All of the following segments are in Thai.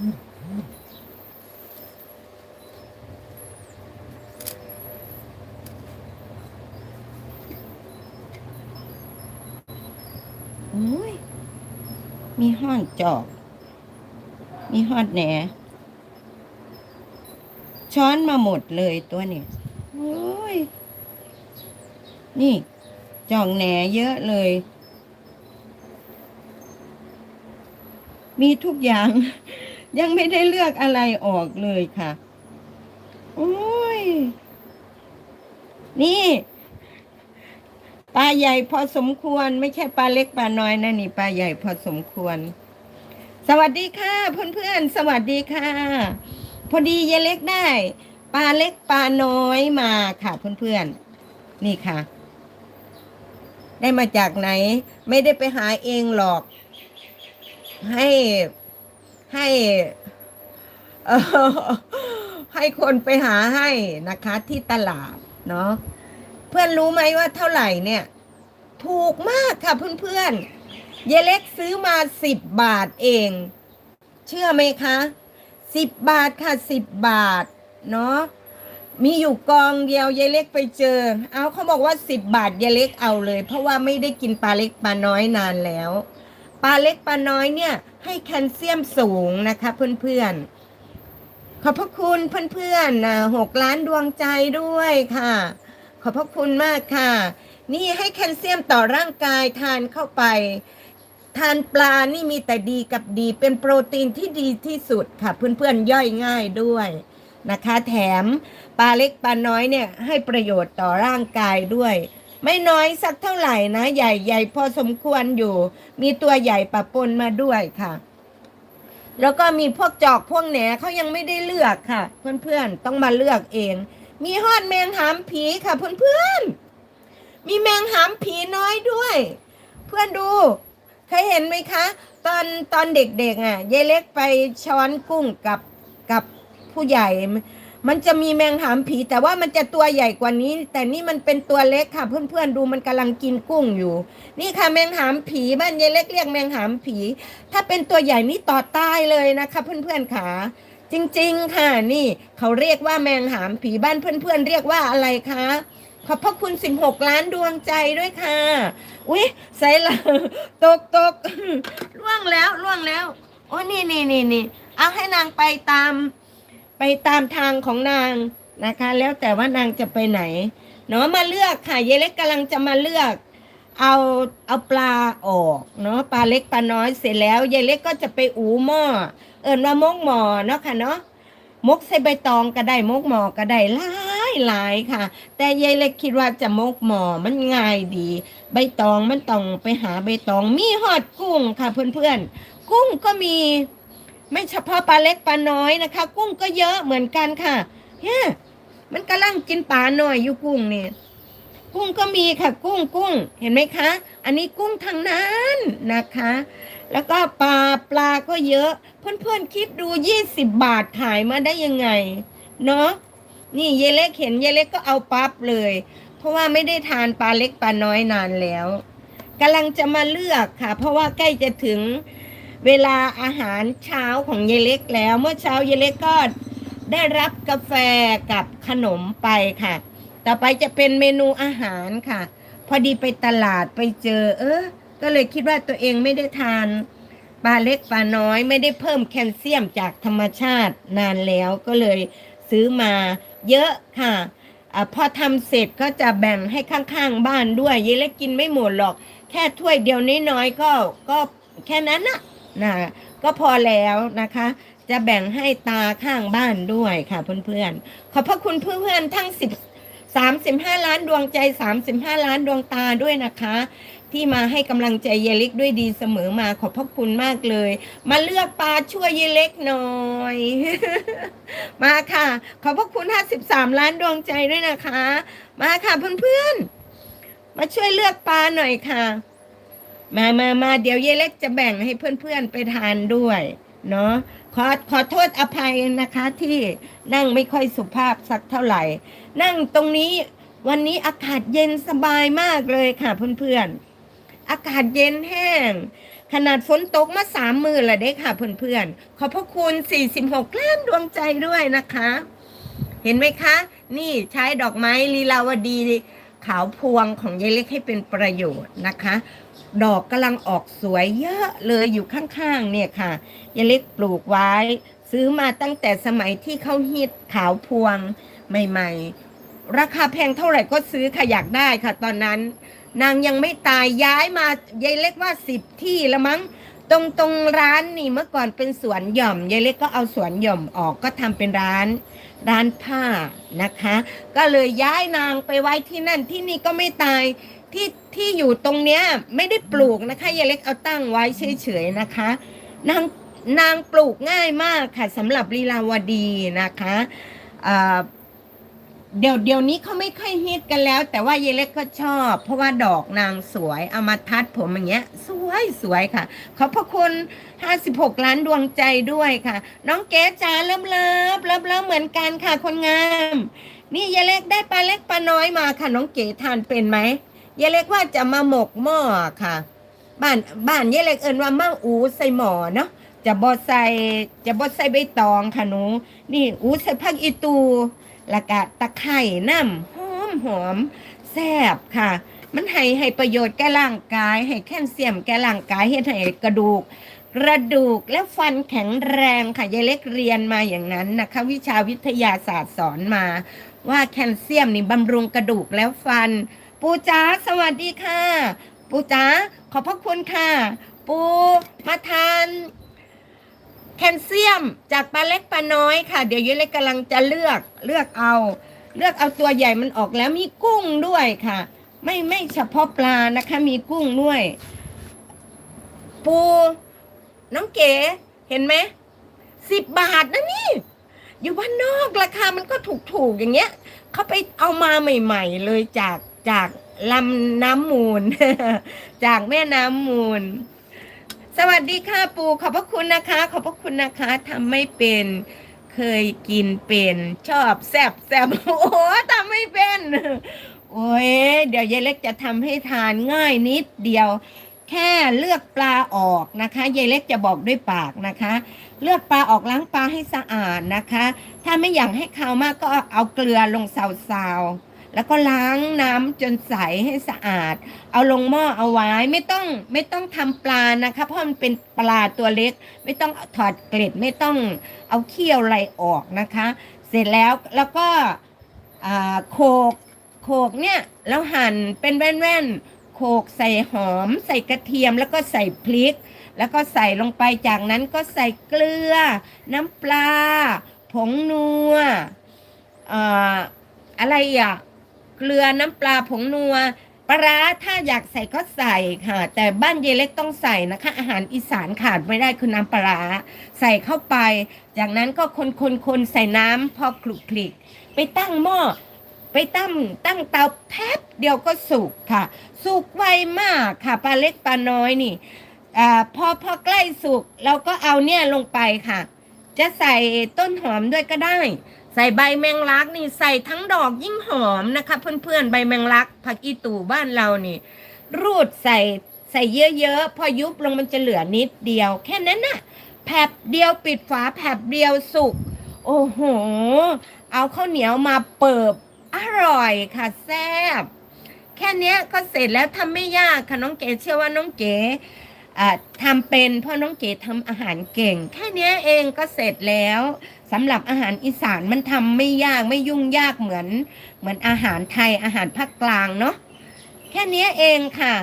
โอ้ย มีห้อนจอกมีฮอดแหนช้อนมาหมดเลยตัวนี้โอ้ย นี่ จองแหนเยอะเลย มีทุกอย่าง ยังไม่ได้เลือกอะไรออกเลยค่ะ โอ้ย นี่ ปลาใหญ่พอสมควร ไม่ใช่ปลาเล็กปลาน้อยนะนี่ปลาใหญ่พอสมควร สวัสดีค่ะ เพื่อนๆ สวัสดีค่ะ พอดียายเล็กได้ ปลาเล็กปลาน้อยมาค่ะ เพื่อนๆ นี่ค่ะ ได้มาจากไหน ไม่ได้ไปหาเองหรอก ให้ ให้ให้คนไปหาให้นะคะที่ตลาดเนาะเพื่อนรู้ไหมว่าเท่าไหร่เนี่ย ถูกมากค่ะเพื่อนๆเยายเล็กซื้อมาสิบบาทเอง เชื่อไหมคะสิบบาทค่ะสิบบาทเนาะมีอยู่กองเดียวยายเล็กไปเจอ เอาเขาบอกว่าสิบบาทยายเล็กเอาเลย เพราะว่าไม่ได้กินปลาเล็กปลาน้อยนานแล้ว ปลาเล็กปลาน้อยเนี่ย ให้แคลเซียมสูงนะคะเพื่อนๆ ขอบพระคุณเพื่อนๆนหกล้านดวงใจด้วยค่ะ ขอบพระคุณมากค่ะ นี่ให้แคลเซียมต่อร่างกายทานเข้าไป ทานปลานี่มีแต่ดีกับดีเป็นโปรตีนที่ดีที่สุดค่ะ เพื่อนๆ ย่อยง่ายด้วยนะคะ แถมปลาเล็กปลาน้อยเนี่ยให้ประโยชน์ต่อร่างกายด้วย ไม่น้อยสักเท่าไหร่นะ ใหญ่ใหญ่พอสมควรอยู่ มีตัวใหญ่ปะปนมาด้วยค่ะ แล้วก็มีพวกจอกพวกแหนเขายังไม่ได้เลือกค่ะ เพื่อนๆต้องมาเลือกเอง มีฮอดแมงหามผีค่ะเพื่อนๆมีแมงหามผีน้อยด้วย เพื่อนดูเคยเห็นไหมคะ ตอนตอนเด็กๆอะยายเล็กไปช้อนกุ้งกับกับผู้ใหญ่ มันจะมีแมงหามผี แต่ว่ามันจะตัวใหญ่กว่านี้ แต่นี่มันเป็นตัวเล็กค่ะ เพื่อนๆดูมันกำลังกินกุ้งอยู่ นี่ค่ะแมงหามผีบ้านยายเล็กเรียกแมงหามผี ถ้าเป็นตัวใหญ่นี่ต่อตายเลยนะคะเพื่อนๆค่ะจริงๆค่ะนี่เขาเรียกว่าแมงหามผีบ้านเพื่อนๆเรียกว่าอะไรคะขอบพระคุณ 16 ล้านดวงใจด้วยค่ะ อุ๊ยใส่ละตกตกล่วงแล้วล่วงแล้ว โอ้นี่นี่นี่นี่เอาให้นางไปตาม ไปตามทางของนางนะคะ แล้วแต่ว่านางจะไปไหนเนาะมาเลือกค่ะยายเล็กกำลังจะมาเลือก เอาเอาปลาออกเนาะปลาเล็กปลาน้อยเสร็จแล้วยายเล็กก็จะไปอูหม้อเอิญว่ามกหมอเนาะค่ะเนาะมกใส่ใบตองก็ได้มกหมอก็ได้หลายหลายค่ะ แต่ยายเล็กคิดว่าจะมกหมอมันง่ายดี ใบตองมันต้องไปหาใบตองมีหอดกุ้งค่ะเพื่อนๆกุ้งก็มี ไม่เฉพาะปลาเล็กปลาน้อยนะคะ กุ้งก็เยอะเหมือนกันค่ะเฮ้มันกำลังกินปลาหน่อยอยู่กุ้งเนี่ยกุ้งก็มีค่ะกุ้งกุ้งเห็นไหมคะ อันนี้กุ้งทางนั้นนะคะ แล้วก็ปลาปลาก็เยอะ เพื่อนๆคิดดูยี่สิบบาทขายมาได้ยังไงเนาะนี่เยเล็กเห็นเยเล็กก็เอาปั๊บเลย เพราะว่าไม่ได้ทานปลาเล็กปลาน้อยนานแล้วกำลังจะมาเลือกค่ะ เพราะว่าใกล้จะถึง เวลาอาหารเช้าของเยเล็กแล้ว เมื่อเช้าเยเล็กก็ได้รับกาแฟกับขนมไปค่ะ ต่อไปจะเป็นเมนูอาหารค่ะ พอดีไปตลาดไปเจอ เออ ก็เลยคิดว่าตัวเองไม่ได้ทานปลาเล็กปลาน้อยไม่ได้เพิ่มแคลเซียมจากธรรมชาตินานแล้วก็เลยซื้อมาเยอะค่ะอพอทำเสร็จก็จะแบ่งให้ข้างๆบ้านด้วยเยเล็กกินไม่หมดหรอก แค่ถ้วยเดียวน้อยๆก็ก็แค่นั้นนะ นะก็พอแล้วนะคะ จะแบ่งให้ตาข้างบ้านด้วยค่ะเพื่อนๆ ขอบพระคุณเพื่อนๆทั้งสิบสามสิบห้าล้านดวงใจสามสิบห้าล้านดวงตาด้วยนะคะ ที่มาให้กำลังใจเยเล็กด้วยดีเสมอมาขอบพระคุณมากเลย มาเลือกปลาช่วยเยเล็กหน่อย มาค่ะ ขอบพระคุณห้าสิบสามล้านดวงใจด้วยนะคะ มาค่ะเพื่อนๆ มาช่วยเลือกปลาหน่อยค่ะ มามามาเดี๋ยวเยเล็กจะแบ่งให้เพื่อนๆไปทานด้วยเนาะขอขอโทษอภัยนะคะที่นั่งไม่ค่อยสุภาพสักเท่าไหร่ นั่งตรงนี้วันนี้อากาศเย็นสบายมากเลยค่ะเพื่อนๆ อากาศเย็นแห้ง ขนาดฝนตกมาสามมือละเด้ค่ะเพื่อนๆ ขอบพระคุณ 46ล้านดวงใจด้วยนะคะ เห็นไหมคะ นี่ใช้ดอกไม้ลีลาวดีขาวพวงของยายเล็กให้เป็นประโยชน์นะคะ ดอกกำลังออกสวยเยอะเลยอยู่ข้างๆ เนี่ยค่ะยายเล็กปลูกไว้ ซื้อมาตั้งแต่สมัยที่เขาฮิตขาวพวงใหม่ ๆ ราคาแพงเท่าไหร่ก็ซื้อค่ะอยากได้ค่ะ ตอนนั้น นางยังไม่ตายย้ายมายายเล็กว่าสิบที่ล้วมั้งตรงตรงร้านนี่เมื่อก่อนเป็นสวนหย่อมยายเล็กก็เอาสวนหย่อมออกก็ทำเป็นร้านร้านผ้านะคะ ก็เลยย้ายนางไปไว้ที่นั่นที่นี่ก็ไม่ตาย ที่ที่อยู่ตรงเนี้ยไม่ได้ปลูกนะคะยายเล็กเอาตั้งไว้เฉยๆนะคะ นางนางปลูกง่ายมากค่ะสำหรับลีลาวดีนะคะเดี๋ยวเดี๋ยวนี้เขาไม่ค่อยฮิตกันแล้ว แต่ว่ายายเล็กก็ชอบ เพราะว่าดอกนางสวยเอามาทัดผมอย่างเงี้ย สวยสวยค่ะ ขอบพระคุณ 56 ล้านดวงใจด้วยค่ะ น้องเก๋จ๋าเลิฟเลิฟเลิฟเลิฟเหมือนกันค่ะคนงาม นี่ยายเล็กได้ปลาเล็กปลาน้อยมาค่ะ น้องเก๋ทานเป็นไหม ยายเล็กว่าจะมาหมกหม้อค่ะ บ้านบ้านยายเล็กเอินว่ามั่งอูใส่หม้อเนาะจะบดใส่จะบดใส่ใบตองค่ะหนู นี่อูใส่ผักอีตูแล้วก็ตะไคร่น้ำหอมหอมแซ่บค่ะ มันให้ให้ประโยชน์แก่ร่างกาย ให้แคลเซียมแก่ร่างกายเฮ็ดให้กระดูกกระดูกและฟันแข็งแรงค่ะยายเล็กเรียนมาอย่างนั้นนะคะ วิชาวิทยาศาสตร์สอนมา ว่าแคลเซียมนี่บำรุงกระดูกแล้วฟัน ปูจ๋าสวัสดีค่ะ ปูจ๋าขอบพระคุณค่ะ ปูมาทานแคลเซียมจากปลาเล็กปลาน้อยค่ะ เดี๋ยวยายเล็กกำลังจะเลือกเลือกเอา เลือกเอาตัวใหญ่มันออกแล้วมีกุ้งด้วยค่ะ ไม่ไม่เฉพาะปลานะคะ มีกุ้งด้วย ปู น้องเก๋เห็นไหมสิบบาทนะนี่ อยู่บ้านนอกราคามันก็ถูกๆอย่างเงี้ยเขาไปเอามาใหม่ ๆ เลยจาก จากลำน้ำมูล จากแม่น้ำมูล สวัสดีค่ะปูขอบพระคุณนะคะ ขอบพระคุณนะคะทำไม่เป็นเคยกินเป็นชอบแซบแซบโอ้ทำไม่เป็น โอ้ยเดี๋ยวยายเล็กจะทำให้ทานง่ายนิดเดียว แค่เลือกปลาออกนะคะยายเล็กจะบอกด้วยปากนะคะ เลือกปลาออกล้างปลาให้สะอาดนะคะ ถ้าไม่อยากให้คาวมากก็เอาเกลือลงซาวๆ แล้วก็ล้างน้ำจนใสให้สะอาด เอาลงหม้อเอาไว้ไม่ต้องไม่ต้องทำปลานะคะเพราะมันเป็นปลาตัวเล็ก ไม่ต้องถอดเกล็ดไม่ต้องเอาเขี้ยวอะไรออกนะคะ เสร็จแล้วแล้วก็โขกโขกเนี่ยแล้วหั่นเป็นแว่นๆโขกใส่หอม ใส่กระเทียมแล้วก็ใส่พริก แล้วก็ใส่ลงไปจากนั้นก็ใส่เกลือ น้ำปลา ผงนัวออะไรอะ เกลือน้ำปลาผงนัวปลาถ้าอยากใส่ก็ใส่ค่ะ แต่บ้านเยเล็กต้องใส่นะคะ อาหารอีสานขาดไม่ได้คือน้ำปลาใส่เข้าไป จากนั้นก็คนคนคนใส่น้ำพอคลุกคลิก ไปตั้งหม้อไปตั้งตั้งเตาแป๊บเดียวก็สุกค่ะ สุกไวมากค่ะปลาเล็กปลาน้อยนี่อพอพอใกล้สุกเราก็เอาเนี่ยลงไปค่ะ จะใส่ต้นหอมด้วยก็ได้ ใส่ใบแมงลักนี่ใส่ทั้งดอกยิ่งหอมนะคะ เพื่อนๆใบแมงลักผักอีตู่บ้านเรานี่ รูดใส่ใส่เยอะๆ พอยุบลงมันจะเหลือนิดเดียว แค่นั้นน่ะแผบเดียวปิดฝาแผบเดียวสุก โอ้โห เอาข้าวเหนียวมาเปิบอร่อยค่ะแซ่บแค่นี้ก็เสร็จแล้วทำไม่ยากค่ะน้องเก๋เชื่อว่าน้องเก๋ทำเป็นเพราะน้องเก๋ทำอาหารเก่ง แค่นี้เองก็เสร็จแล้ว สำหรับอาหารอีสานมันทำไม่ยากไม่ยุ่งยากเหมือน เหมือนอาหารไทยอาหารภาคกลางเนาะแค่นี้เองค่ะ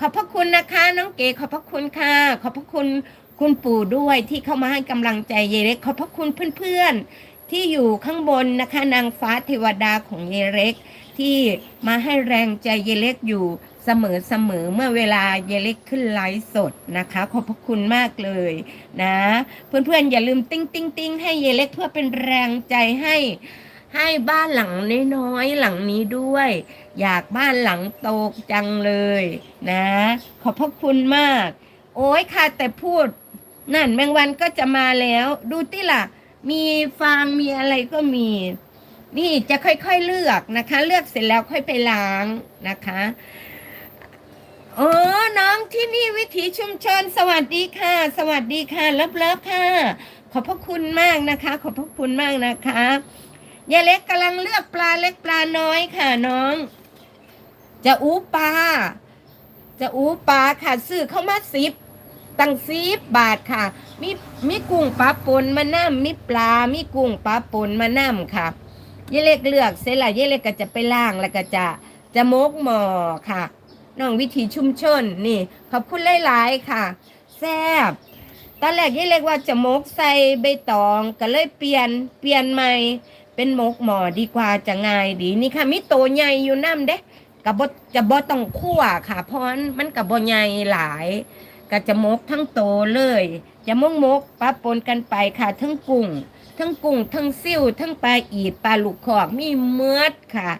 ขอบพระคุณนะคะ น้องเก๋ขอบพระคุณค่ะ ขอบพระคุณคุณปู่ด้วยที่เข้ามาให้กำลังใจเยเล็ก ขอบพระคุณเพื่อนๆ ที่อยู่ข้างบนนะคะ นางฟ้าเทวดาของเยเล็ก ที่มาให้แรงใจเยเล็กอยู่ เสมอเสมอเมื่อเวลาเยเล็กขึ้นไลฟ์สดนะคะ ขอบพระคุณมากเลยนะ เพื่อนๆ อย่าลืมติ้งติ้งติ้งให้เยเล็กเพื่อเป็นแรงใจให้ให้บ้านหลังน้อยๆหลังนี้ด้วย อยากบ้านหลังโตจังเลยนะ ขอบพระคุณมาก โอ้ยค่ะแต่พูด นั่นแมงวันก็จะมาแล้ว ดูติล่ะ มีฟางมีอะไรก็มี นี่จะค่อยๆเลือกนะคะ เลือกเสร็จแล้วค่อยไปล้างนะคะ โอ้น้องที่นี่วิถีชุมชน สวัสดีค่ะ สวัสดีค่ะเลิฟเลิฟค่ะ ขอบพระคุณมากนะคะ ขอบพระคุณมากนะคะยายเล็กกำลังเลือกปลาเล็กปลาน้อยค่ะน้อง จะอู้ปลาจะอู้ปลาค่ะซื้อเข้ามาสิบตั้งสิบบาทค่ะ มีมีกุ้งปลาปนมาน้ำมีปลา มีกุ้งปลาปนมาน้ำค่ะยายเล็กเลือกเสร็จแล้วยายเล็กก็จะไปล่างแล้วก็จะจะมกหมอค่ะ น้องวิถีชุมชนนี่ ขอบคุณหลายๆค่ะ แซ่บตอนแรกยี่เล็กว่าจะมกใส่ใบตองก็เลยเปลี่ยนเปลี่ยนใหม่เป็นมกหมอดีกว่าจะง่ายดีนี่ค่ะมีโตใหญ่อยู่น้ำเด้กับบจะบ่ต้องคั่วค่ะ เพราะมันกับบ่ใหญ่หลายก็จะมกทั้งโตเลยจะมกมกปะปนกันไปค่ะ ทั้งกุ้งทั้งกุ้งทั้งซิ่วทั้งปลาอีดปลาลูกคอกมีเมือดค่ะ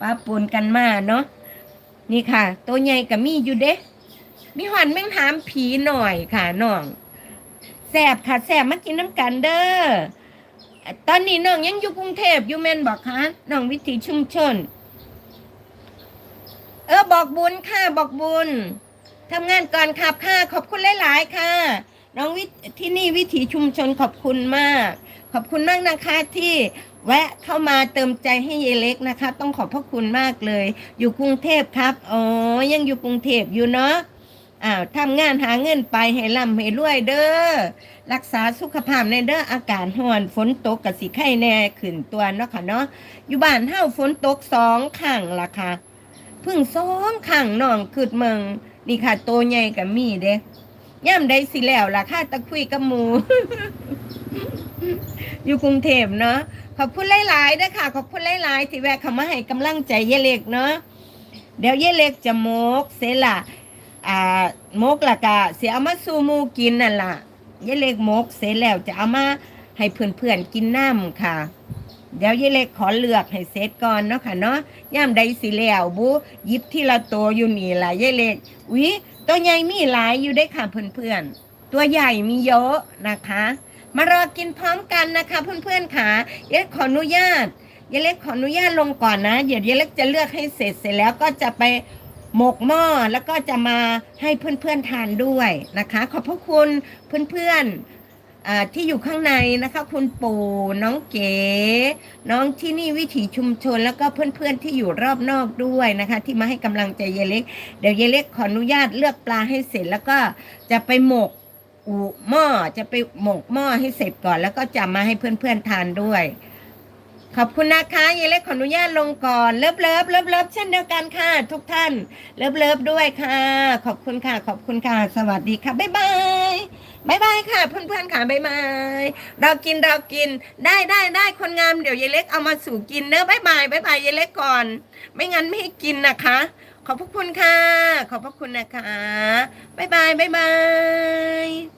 ปะปนกันมาเนาะ นี่ค่ะ ตัวใหญ่กับมีอยู่เด้มีหอนแม่งถามผีหน่อยค่ะน้องแสบค่ะแสบมากินน้ำกันเด้อตอนนี้น้องยังอยู่กรุงเทพอยู่แมนบอกคะน้องวิถีชุมชน เออบอกบุญค่ะบอกบุญทำงานก่อนครับค่ะขอบคุณหลาย ๆ ค่ะ น้องวิที่นี่วิถีชุมชนขอบคุณมาก ขอบคุณมากนะคะที่ แวะเข้ามาเติมใจให้เยเล็กนะคะ ต้องขอบพระคุณมากเลย อยู่กรุงเทพครับอ๋อยังอยู่กรุงเทพอยู่เนาะอ้าวทำงานหาเงินไปให้ร่ำให้รวยเด้อรักษาสุขภาพในเด้ออากาศร้อนฝนตกกับสีไข้แน่ขึ้นตัวเนาะค่ะเนาะอยู่บ้านเฮาฝนตกสองครั้งล่ะค่ะพิ่งสองครั้งน้องขึ้นเมืองนี่ค่ะโตใหญ่กับมีเด้ย่ำได้สิแล้วล่ะค่ะตะคุยกับหมู อยู่กรุงเทพเนาะขอบคุณหลายๆนะคะขอบคุณหลายๆที่แวะเข้ามาให้กำลังใจเยเล็กเนาะเดี๋ยวเยเล็กจะโมกเสละอ่าโมกละกะเสียเอามาสูมูกินนั่นล่ะเยเล็กโมกเสร็จแล้วจะเอามาให้เพื่อนๆกินน้ำค่ะ เดี๋ยวเยเล็กขอเลือกให้เสร็จก่อนเนาะค่ะเนาะย่ามใดสิแล้วบุยิบที่ละตัวอยู่นี่ล่ะเยเล็กวิตัวใหญ่มีหลายอยู่ได้ค่ะเพื่อนๆตัวใหญ่มีเยอะนะคะ มารอกินพร้อมกันนะคะเพื่อนๆค่ะเยเล็กขออนุญาตเยเล็กขออนุญาตลงก่อนนะเดี๋ยวเยเล็กจะเลือกให้เสร็จเสร็จแล้วก็จะไปหมกหม้อแล้วก็จะมาให้เพื่อนๆทานด้วยนะคะ ขอบพระคุณเพื่อนๆที่อยู่ข้างในนะคะ คุณปู่น้องเก๋น้องที่นี่วิถีชุมชน แล้วก็เพื่อนๆที่อยู่รอบนอกด้วยนะคะ ที่มาให้กำลังใจเยเล็ก เดี๋ยวเยเล็กขออนุญาตเลือกปลาให้เสร็จแล้วก็จะไปหมก อูหม้อจะไปหมกหม้อให้เสร็จก่อนแล้วก็จะมาให้เพื่อนๆทานด้วย ขอบคุณนะคะยายเล็กขออนุญาตลงก่อนเลิฟเลิฟเลิฟเลิฟเช่นเดียวกันค่ะ ทุกท่านเลิฟเลิฟด้วยค่ะ ขอบคุณค่ะ ขอบคุณค่ะ สวัสดีค่ะบ๊ายบายบ๊ายบายค่ะเพื่อนๆค่ะบ๊ายบายเรากินเรากินได้ได้ได้คนงามเดี๋ยวยายเล็กเอามาสู่กินเนอะบ๊ายบายบ๊ายบายยายเล็กก่อน ไม่งั้นไม่ให้กินนะคะ ขอบพระคุณค่ะ ขอบพระคุณนะคะบ๊ายบายบ๊ายบาย